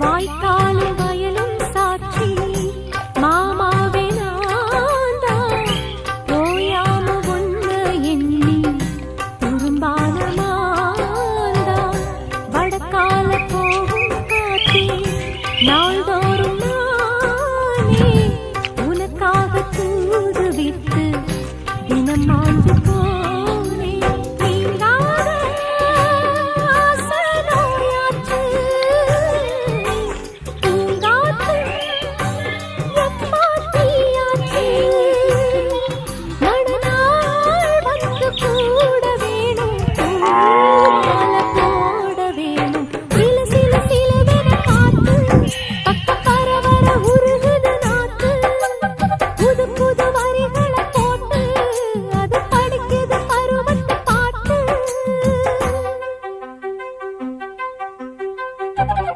வாய்க்காலும் வயலும் சாட்சி. மாமாவே நான்தான் நோயாம ஒன்று எண்ணி துரும்பான மாந்தான் வடக்கால போகும் காத்தே நாள்தோறும் நானே உனக்காக தூது விட்டு தினம் மாஞ்சு போ Thank you.